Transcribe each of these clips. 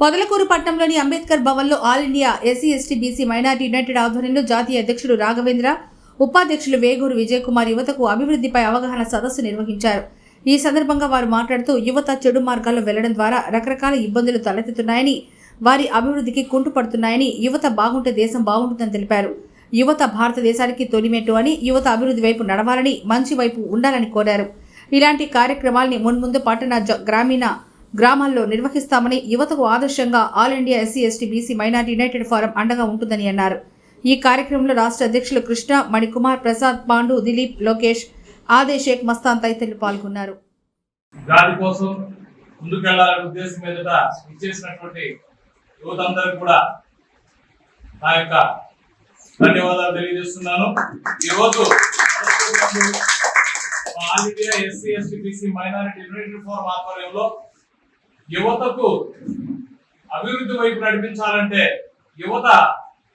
పొదలకూరు పట్టణంలోని అంబేద్కర్ భవన్లో all India SC ST BC minority united ఆధ్వర్యంలో జాతీయ అధ్యక్షుడు రాఘవేంద్ర ఉపాధ్యక్షులు వేగూరు విజయ్ కుమార్ యువతకు అభివృద్ధిపై అవగాహన సదస్సు నిర్వహించారు. ఈ సందర్భంగా వారు మాట్లాడుతూ యువత చెడు మార్గాల్లో వెళ్ళడం ద్వారా రకరకాల ఇబ్బందులు తలెత్తుతున్నాయని వారి అభివృద్ధికి కుంటుపడుతున్నాయని యువత బాగుంటే దేశం బాగుంటుందని తెలిపారు. యువత భారతదేశానికి తొలిమెట్టు అని యువత అభివృద్ధి వైపు నడవాలని మంచి వైపు ఉండాలని కోరారు. ఇలాంటి కార్యక్రమాల్ని మున్ముందు పట్టణ జ- గ్రామీణ గ్రామాల్లో నిర్వహిస్తామని యువతకు ఆదర్శంగా all India SC ST BC minority united forum అండగా ఉంటుందని అన్నారు. ఈ కార్యక్రమంలో రాష్ట్ర అధ్యక్షులు కృష్ణ మణికుమార్ ప్రసాద్ పాండు దిలీప్ లోకేష్ ఆదే షేక్ మస్తాన్ తదితరులు పాల్గొన్నారు. ముందుకెళ్ళాలనే ఉద్దేశం మీదట ఇచ్చేసినటువంటి కూడా నా యొక్క ధన్యవాదాలు తెలియజేస్తున్నాను. ఈరోజు all India SC ST BC minority united forum ఆధ్వర్యంలో యువతకు అభివృద్ధి వైపు నడిపించాలంటే యువత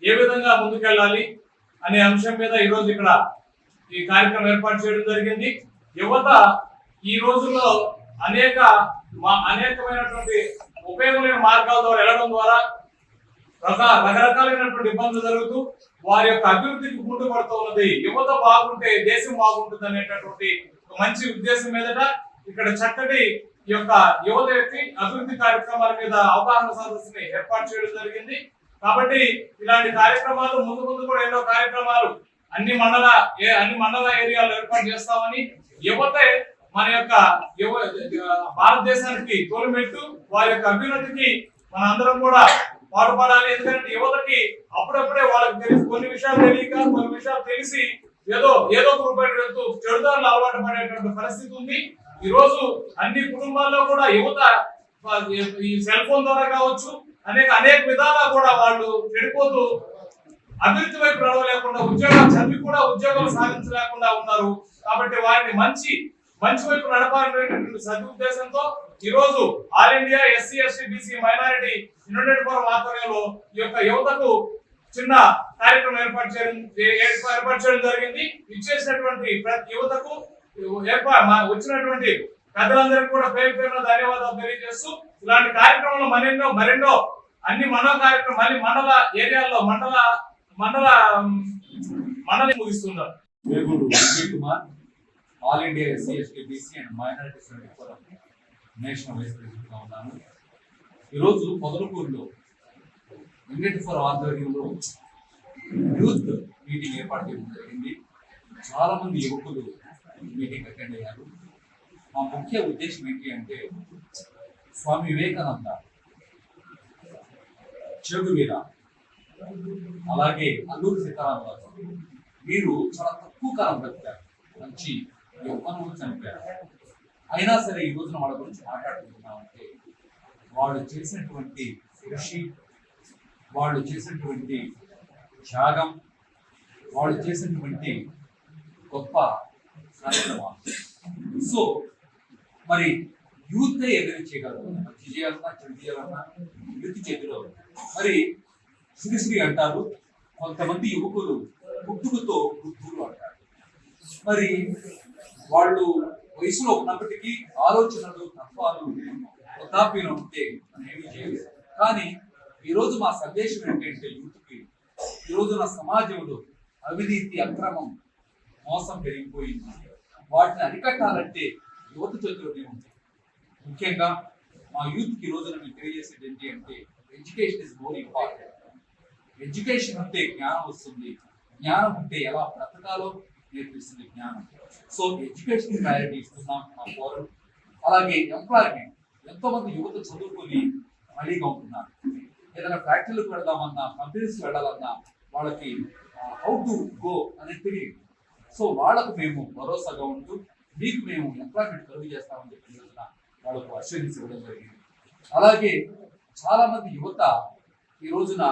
ఏ విధంగా ముందుకెళ్ళాలి అనే అంశం మీద ఈరోజు ఇక్కడ ఈ కార్యక్రమం ఏర్పాటు చేయడం జరిగింది. యువత ఈ రోజుల్లో అనేక మా- అనేకమైనటువంటి ఉపయోగమైన మార్గాల ద్వారా వెళ్ళడం ద్వారా రక రకరకాలైనటువంటి ఇబ్బందులు జరుగుతూ వారి యొక్క అభివృద్ధికి ముందు పడుతూ ఉన్నది. యువత బాగుంటే దేశం బాగుంటుంది అనేటటువంటి మంచి ఉద్దేశం మీదట ఇక్కడ చక్కటి ఈ యొక్క యువత అభివృద్ధి కార్యక్రమాల మీద అవగాహన సదస్సుని ఏర్పాటు చేయడం జరిగింది. కాబట్టి ఇలాంటి కార్యక్రమాలు ముందు ముందు కూడా ఎన్నో కార్యక్రమాలు అన్ని మండల ఏ- అన్ని మండల ఏరియాలో ఏర్పాటు చేస్తామని యువతే మన యొక్క యువ భారతదేశానికి తోలుమెట్టు వారి యొక్క అభ్యున్నతికి మన అందరం కూడా పాటుపడాలి. ఎందుకంటే యువతకి అప్పుడప్పుడే వాళ్ళకి తెలిసి కొన్ని విషయాలు తెలియక కొన్ని విషయాలు తెలిసి ఏదో ఏదో ఒక రూపాయలు వెళ్తూ చెడుదారులు అలవాటు పడేటువంటి పరిస్థితి ఉంది. ఈ రోజు అన్ని కుటుంబాల్లో కూడా యువత ఈ సెల్ ఫోన్ ద్వారా కావచ్చు అనేక అనేక విధాలా కూడా వాళ్ళు చెడిపోతూ అభివృద్ధి వైపు నడవలేకుండా ఉద్యోగాలు చదివి కూడా ఉద్యోగాలు సాధించలేకుండా ఉన్నారు. కాబట్టి వారిని మంచి మంచి వైపు నడపాలనేటువంటి సదుద్దేశంతో ఈ రోజు all India SC ST BC minority united forum ఆధ్వర్యంలో ఈ యొక్క యువతకు చిన్న కార్యక్రమం ఏర్పాటు చేయడం ఏర్పాటు చేయడం జరిగింది. ఇచ్చేసినటువంటి ప్రతి యువతకు వచ్చినటువంటి పెద్దలందరికీ కూడా పేరు పేరున ధన్యవాదాలు తెలియజేస్తూ ఇలాంటి కార్యక్రమాలు మరెన్నో మరెన్నో అన్ని మనో కార్యక్రమం మళ్ళీ మండల ఏరియాల్లో మండల మండల మండలి ముగిస్తున్నారు. Kumar all India SC ST BC and minorities forum national vice ప్రెసిడెంట్గా ఉన్నాను. ఈరోజు పొదలకూరులో ఇండియన్ ఫర్ ఆధ్వర్యంలో యూత్ మీటింగ్ ఏర్పాటు చేయడం జరిగింది. చాలా మంది యువకులు మీటింగ్ అటెండ్ అయ్యారు. మా ముఖ్య ఉద్దేశం ఏంటి అంటే స్వామి వివేకానంద చెడు వీర అలాగే అల్లూరి సీతారామరాజు మీరు చాలా తక్కువ కాలం బ్రతికారు. మంచి యువకులు చనిపోయారు. అయినా సరే ఈ రోజున వాళ్ళ గురించి మాట్లాడుకుంటున్నామంటే వాళ్ళు చేసినటువంటి కృషి వాళ్ళు చేసినటువంటి త్యాగం వాళ్ళు చేసినటువంటి గొప్ప కార్యక్రమాలు సో మరి యూత్ ఎదిరించగలరు మంచి చేయాలన్నా చెడు చేయాలన్నా యూత్ చేతిలో మరి శ్రీశ్రీ అంటారు కొంతమంది యువకులు పుట్టుకతో బుద్ధులు అంటారు. మరి వాళ్ళు వయసులో ఉన్నప్పటికీ ఆలోచనలు తత్వాలు వృద్ధాప్యంలో ఉంటే మనం ఏమీ చేయలేదు. కానీ ఈరోజు మా సందేశం ఏంటంటే యూత్కి ఈరోజు నా సమాజంలో అవినీతి అక్రమం మోసం పెరిగిపోయింది. వాటిని అరికట్టాలంటే యువత చేతిలోనే ఉంది ముఖ్యంగా మా యూత్కి రోజున మేము తెలియజేసేది ఏంటి అంటే education is more important education ఉంటే జ్ఞానం వస్తుంది. జ్ఞానం ఉంటే ఎలా బ్రతకాలో నేర్పిస్తుంది జ్ఞానం. సో ఎడ్యుకేషన్ ప్రయారిటీ ఇస్తున్నాం మా ఫోరం అలాగే ఎంప్లాయ్మెంట్ ఎంతోమంది యువత చదువుకొని ఖాళీగా ఉంటున్నారు. ఏదైనా ఫ్యాక్టరీలకు వెళ్దామన్నా కంపెనీస్కి వెళ్ళాలన్నా వాళ్ళకి హౌ టు గో అనేది తెలియదు. సో వాళ్ళకు మేము భరోసాగా ఉంటూ మీకు మేము ఎంప్లాయ్మెంట్ కలుగు చేస్తామని చెప్పిన రోజున వాళ్ళకు అష్యూరెన్స్ ఇవ్వడం జరిగింది. అలాగే చాలామంది యువత ఈ రోజున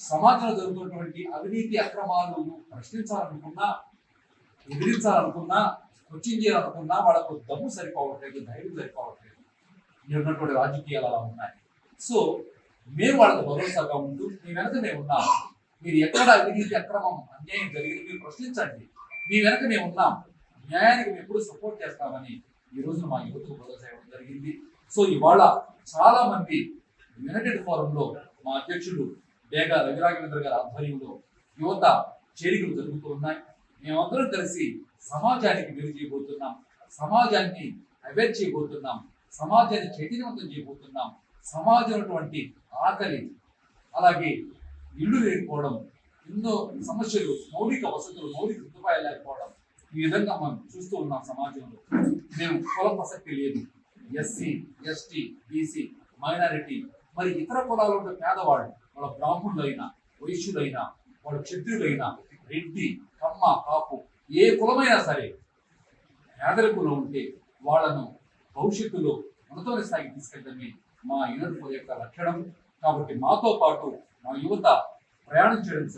సమాజంలో జరుగుతున్నటువంటి అవినీతి అక్రమాలను ప్రశ్నించాలనుకున్నా ఎదిరించాలనుకున్నా క్వశ్చన్ చేయాలనుకున్నా వాళ్ళకు దమ్ము సరిపోవట్లేదు ధైర్యం సరిపోవట్లేదు. ఉన్నటువంటి రాజకీయాలు అలా ఉన్నాయి. సో మేము వాళ్ళకు భరోసాగా ఉంటూ మీ వెనక మేము ఉన్నాము మీరు ఎక్కడ అవినీతి అక్రమం అన్యాయం జరిగింది మీరు ప్రశ్నించండి. మీ వెనక మేము ఉన్నాం. న్యాయానికి మేము ఎప్పుడు సపోర్ట్ చేస్తామని ఈ రోజున మా యువతకు భరోసా ఇవ్వడం జరిగింది. సో ఇవాళ చాలా మంది యునైటెడ్ ఫోరంలో మా అధ్యక్షుడు బేగా రవిరాఘవేంద్ర గారి ఆధ్వర్యంలో యువత చేరికలు జరుగుతూ ఉన్నాయి. మేమందరం కలిసి సమాజానికి మేలు చేయబోతున్నాం. సమాజాన్ని అవేర్ చేయబోతున్నాం. సమాజాన్ని చైతన్యవంతం చేయబోతున్నాం. సమాజం ఉన్నటువంటి ఆకలి అలాగే ఇల్లు లేకపోవడం ఎన్నో సమస్యలు మౌలిక వసతులు మౌలిక సదుపాయాలు లేకపోవడం ఈ విధంగా మనం చూస్తూ ఉన్నాం సమాజంలో. మేము కుల ప్రసక్తి లేదు. ఎస్సీ ఎస్టీ బీసీ మైనారిటీ మరి ఇతర కులాలు ఉన్న పేదవాళ్ళు వాళ్ళ బ్రాహ్మణులైనా వైశ్యులైనా వాళ్ళ క్షత్రియులైనా రెడ్డి కమ్మ కాపు ఏ కులమైనా సరే పేదరికంలో ఉంటే వాళ్ళను భవిష్యత్తులో ఉన్నతమైన స్థాయికి తీసుకెళ్ళడమే మా యూనిట్ యొక్క లక్షణం కాబట్టి మాతో పాటు మా యువత ప్రయాణం చేయడం